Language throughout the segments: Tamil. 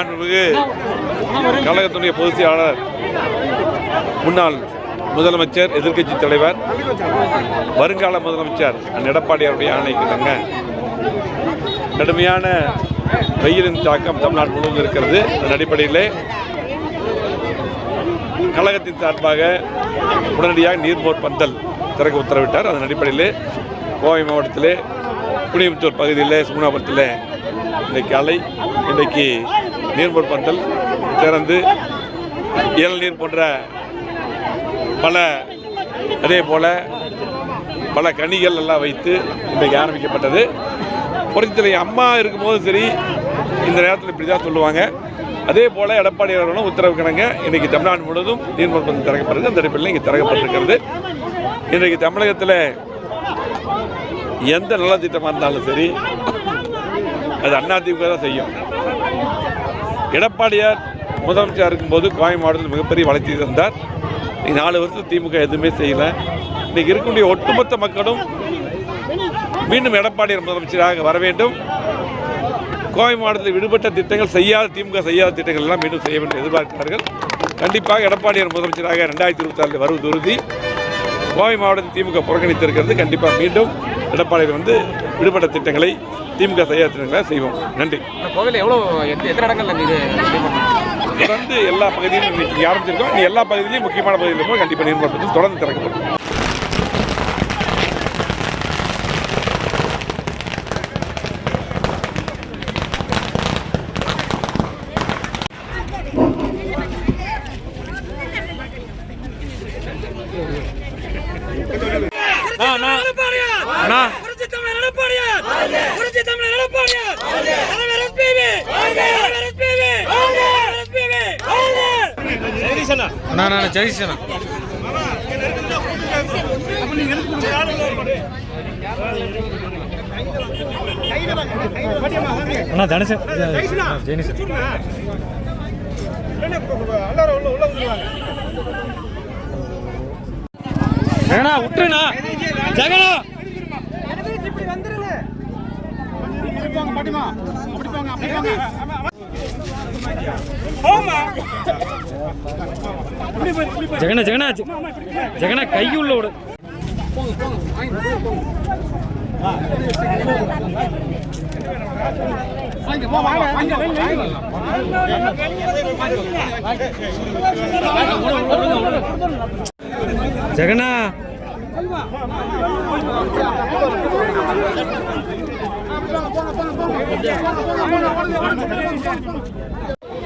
மாண்புமிகு கழகத்துடைய பொதுச் செயலாளர் முன்னாள் முதலமைச்சர் எதிர்க்கட்சி தலைவர் வருங்கால முதலமைச்சர் அண்ணன் எடப்பாடியாருடைய ஆணைக்கிட்டங்க கடுமையான வெயிலின் தாக்கம் தமிழ்நாடு முழுவதும் இருக்கிறது. அதன் அடிப்படையிலே கழகத்தின் சார்பாக உடனடியாக நீர்மோர் பந்தல் திறக்க உத்தரவிட்டார். அதன் அடிப்படையிலே கோவை மாவட்டத்திலே குடியமுத்தூர் பகுதியில் சுகுணாபுரத்தில் இன்றைக்கு அலை இன்றைக்கு நீர்மோர் பந்தல் திறந்து இளநீர் போன்ற பல அதே போல் பல கனிகள் எல்லாம் வைத்து இன்றைக்கு ஆரம்பிக்கப்பட்டது. புரட்சித்தலை அம்மா இருக்கும்போதும் சரி இந்த நேரத்தில் இப்படி தான் சொல்லுவாங்க. அதே போல் எடப்பாடி அவர்களும் உத்தரவு கிணங்க இன்றைக்கி தமிழ்நாடு முழுவதும் நீர்மோர் பந்தல் திறக்கப்படுது அந்த அடிப்படையில் இங்கே திறக்கப்பட்டிருக்கிறது. இன்றைக்கு தமிழகத்தில் எந்த நலத்திட்டமாக இருந்தாலும் சரி அது அதிமுக தான் செய்யும். எடப்பாடியார் முதலமைச்சர் இருக்கும்போது கோவை மாவட்டத்தில் மிகப்பெரிய வளர்ச்சி தந்தார். இன்னைக்கு நாலு வருஷம் திமுக எதுவுமே செய்யலை. இன்னைக்கு இருக்கக்கூடிய ஒட்டுமொத்த மக்களும் மீண்டும் எடப்பாடியார் முதலமைச்சராக வர வேண்டும். கோவை மாவட்டத்தில் விடுபட்ட திட்டங்கள் செய்யாத திமுக செய்யாத திட்டங்கள் எல்லாம் மீண்டும் செய்ய வேண்டும் எதிர்பார்க்கிறார்கள். கண்டிப்பாக எடப்பாடியார் முதலமைச்சராக ரெண்டாயிரத்தி இருபத்தி ஆறில் வருவது உறுதி. கோவை மாவட்டத்தில் திமுக புறக்கணித்திருக்கிறது. கண்டிப்பாக மீண்டும் எடப்பாடியார் வந்து விடுபட்ட திட்டங்களை திமுக செய்யாத திட்டங்களை செய்வோம். நன்றி. கோவில் எவ்வளோ எத்த- எத்தனை இடங்கள்ல இது? தொடர்ந்து எல்லா பகுதியிலும் இன்னைக்கு ஆரம்பிச்சிருக்கோம். எல்லா பகுதியிலும் முக்கியமான பகுதியிலும் கண்டிப்பாக நீர்மட்டத்தில் தொடர்ந்து திறக்கப்படும் அண்ணா புரட்சி தமிழர் எடப்பாடியார் புரட்சி தமிழர் எடப்பாடியார் தலைவர் எஸ்பிவி தலைவர் எஸ்பிவி தலைவர் எஸ்பிவி அண்ணா அண்ணா ஜெயிச்சு அண்ணா அண்ணா தனுஷ் ஜெயினிஸ் ஜெகனா விட்டுருண்ணா ஜெகனா ஜெகனா ஜெகனா ஜெகனா கை உள்ள விடு ஜெகனா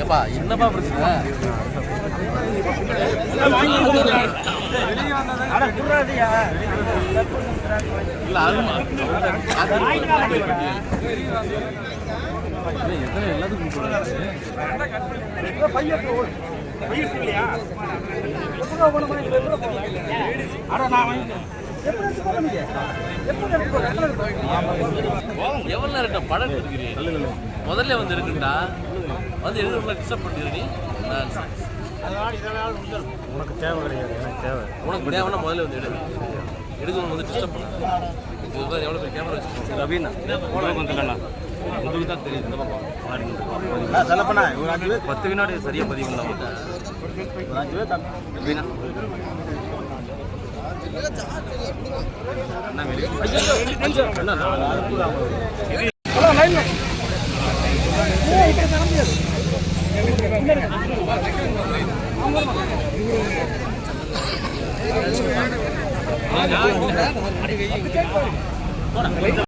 ஏப்பா என்னப்பா பிரச்சனை? இல்ல அதுமா எத்தனை எவ்வளோ இருக்க படம் எடுக்கிறீங்க முதல்ல வந்து இருக்குண்டா? வந்து எதுக்குள்ள டிஸ்டர்ப் பண்ணுறீ உனக்கு தேவை கிடையாது எனக்கு தேவை. உனக்கு தேவைன்னா முதல்ல வந்து எடு. எடுக்கணும் வந்து டிஸ்டர்ப் பண்ண இது எவ்வளோ பேர் கேமரா வச்சுருக்கோம். ரவீனா வந்துடலண்ணா உங்களுக்கு தான் தெரியுது இந்த பத்து வினாடி சரியா பதிவு பண்ணலாம் ஒரு அஞ்சு பேர் வீணா ஆ 啊，有啲人。